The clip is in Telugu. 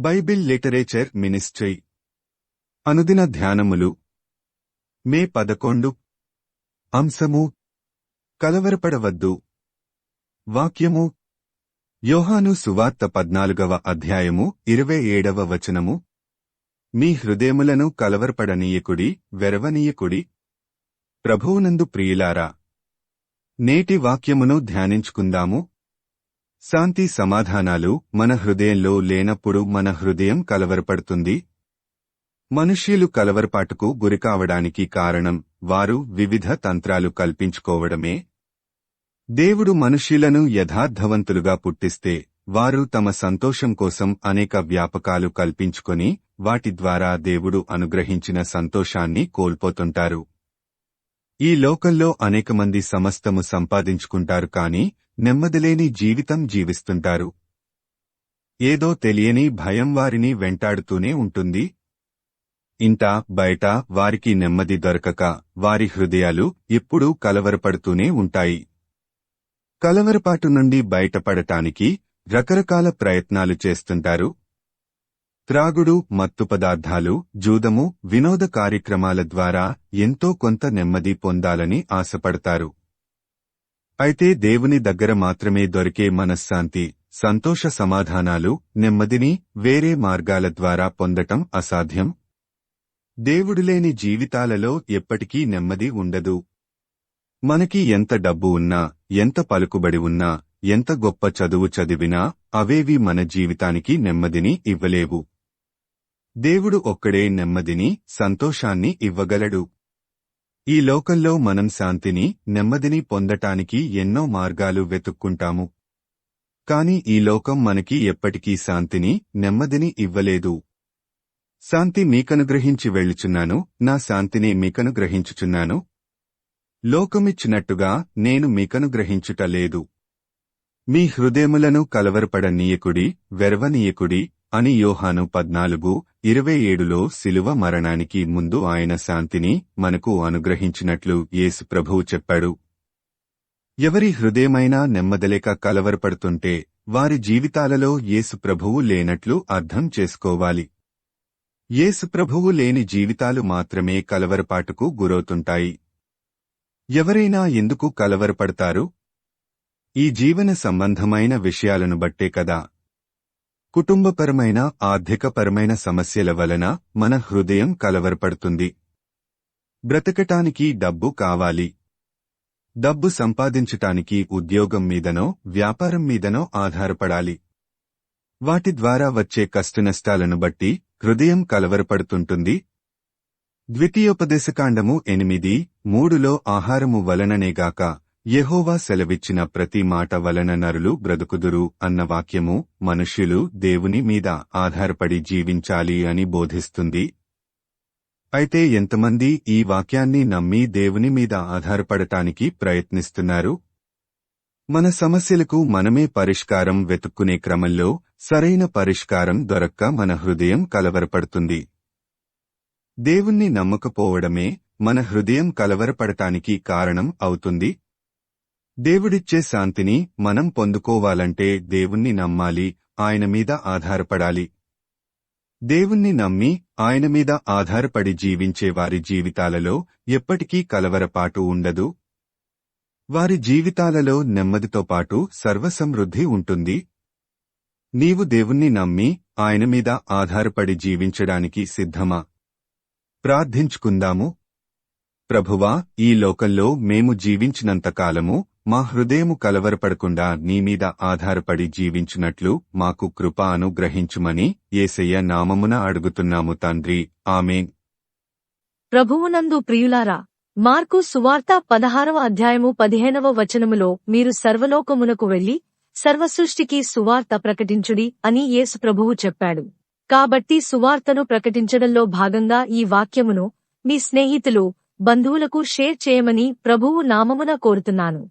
Bible literature ministry. అనుదిన ధ్యానములు. మే పదకొండు. అంశము. కలవరపడవద్దు. వాక్యము. యోహాను సువార్త పద్నాలుగవ అధ్యాయము ఇరవై ఏడవ వచనము. మీ హృదయములను కలవరపడనీయకుడి వెరవనీయకుడి. ప్రభువునందు ప్రియులారా నేటి వాక్యమును ధ్యానించుకుందాము. శాంతి సమాధానాలు మన హృదయంలో లేనప్పుడు మన హృదయం కలవరపడుతుంది. మనుష్యులు కలవరపాటుకు గురికావడానికి కారణం వారు వివిధ తంత్రాలు కల్పించుకోవడమే. దేవుడు మనుష్యులను యథార్థవంతులుగా పుట్టిస్తే వారు తమ సంతోషం కోసం అనేక వ్యాపకాలు కల్పించుకొని వాటి ద్వారా దేవుడు అనుగ్రహించిన సంతోషాన్ని కోల్పోతుంటారు. ఈ లోకంలో అనేక మంది సమస్తము సంపాదించుకుంటారు కాని నెమ్మదిలేని జీవితం జీవిస్తుంటారు. ఏదో తెలియని భయం వారిని వెంటాడుతూనే ఉంటుంది. ఇంట బయట వారికి నెమ్మది దొరకక వారి హృదయాలు ఎప్పుడూ కలవరపడుతూనే ఉంటాయి. కలవరపాటు నుండి బయటపడటానికి రకరకాల ప్రయత్నాలు చేస్తుంటారు. త్రాగుడు మత్తు పదార్థాలు జూదము వినోద కార్యక్రమాల ద్వారా ఎంతో కొంత నెమ్మది పొందాలని ఆశపడతారు. అయితే దేవుని దగ్గర మాత్రమే దొరికే మనశ్శాంతి సంతోష సమాధానాలు నెమ్మదిని వేరే మార్గాల ద్వారా పొందటం అసాధ్యం. దేవుడులేని జీవితాలలో ఎప్పటికీ నెమ్మది ఉండదు. మనకి ఎంత డబ్బు ఉన్నా ఎంత పలుకుబడి ఉన్నా ఎంత గొప్ప చదువు చదివినా అవేవి మన జీవితానికి నెమ్మదిని ఇవ్వలేవు. దేవుడు ఒక్కడే నెమ్మదిని సంతోషాన్ని ఇవ్వగలడు. ఈ లోకంలో మనం శాంతిని నెమ్మదిని పొందటానికి ఎన్నో మార్గాలు వెతుక్కుంటాము. కాని ఈ లోకం మనకి ఎప్పటికీ శాంతిని నెమ్మదిని ఇవ్వలేదు. శాంతి మీకనుగ్రహించి వెళ్ళుచున్నాను నా శాంతిని మీకనుగ్రహించుచున్నాను. లోకమిచ్చినట్టుగా నేను మీకనుగ్రహించుట లేదు. మీ హృదయములను కలవరపడనీయకుడి వెరవనీయకుడి అని యోహాను పద్నాలుగు ఇరవై ఏడులో శిలువ మరణానికి ముందు ఆయన శాంతిని మనకు అనుగ్రహించినట్లు యేసు ప్రభువు చెప్పాడు. ఎవరి హృదయమైనా నెమ్మదలేక కలవరపడుతుంటే వారి జీవితాలలో యేసు ప్రభువు లేనట్లు అర్థం చేసుకోవాలి. యేసు ప్రభువు లేని జీవితాలు మాత్రమే కలవరపాటుకు గురవుతుంటాయి. ఎవరైనా ఎందుకు కలవరపడతారు? ఈ జీవన సంబంధమైన విషయాలను బట్టే కదా. కుటుంబపరమైన ఆర్థికపరమైన సమస్యల వలన మన హృదయం కలవరపడుతుంది. బ్రతకటానికి డబ్బు కావాలి. డబ్బు సంపాదించటానికి ఉద్యోగం మీదనో వ్యాపారం మీదనో ఆధారపడాలి. వాటి ద్వారా వచ్చే కష్టనష్టాలను బట్టి హృదయం కలవరపడుతుంటుంది. ద్వితీయోపదేశకాండము ఎనిమిది మూడులో ఆహారము వలననేగాక యెహోవా సెలవిచ్చిన ప్రతి మాట వలన నరులు బ్రతుకుదురు అన్న వాక్యము మనుష్యులు దేవుని మీద ఆధారపడి జీవించాలి అని బోధిస్తుంది. అయితే ఎంతమంది ఈ వాక్యాన్ని నమ్మి దేవుని మీద ఆధారపడటానికి ప్రయత్నిస్తున్నారు? మన సమస్యలకు మనమే పరిష్కారం వెతుక్కునే క్రమంలో సరైన పరిష్కారం దొరక్క మన హృదయం కలవరపడుతుంది. దేవుణ్ణి నమ్మకపోవడమే మన హృదయం కలవరపడటానికి కారణం అవుతుంది. దేవుడిచ్చే శాంతిని మనం పొందుకోవాలంటే దేవుణ్ణి నమ్మాలి ఆయన మీద ఆధారపడాలి. దేవుణ్ణి నమ్మి ఆయన మీద ఆధారపడి జీవించే వారి జీవితాలలో ఎప్పటికీ కలవరపాటు ఉండదు. వారి జీవితాలలో నెమ్మదితో పాటు సర్వసమృద్ధి ఉంటుంది. నీవు దేవుణ్ణి నమ్మి ఆయన మీద ఆధారపడి జీవించడానికి సిద్ధమా? ప్రార్థించుకుందాము. ప్రభువా ఈ లోకంలో మేము జీవించినంతకాలము మా హృదయము కలవరపడకుండా నీ మీద ఆధారపడి జీవించున్నట్లు మాకు కృప అనుగ్రహించుమని ఏసయ్య నామమున అడుగుతున్నాము తండ్రి. ఆమెన్. ప్రభువునందు ప్రియులారా మార్కు సువార్త పదహారవ అధ్యాయము పదిహేనవ వచనములో మీరు సర్వలోకమునకు వెళ్ళి సర్వసృష్టికి సువార్త ప్రకటించుడి అని యేసు ప్రభువు చెప్పాడు. కాబట్టి సువార్తను ప్రకటించడంలో భాగంగా ఈ వాక్యమును మీ స్నేహితులు బంధువులకు షేర్ చేయమని ప్రభువు నామమున కోరుతున్నాను.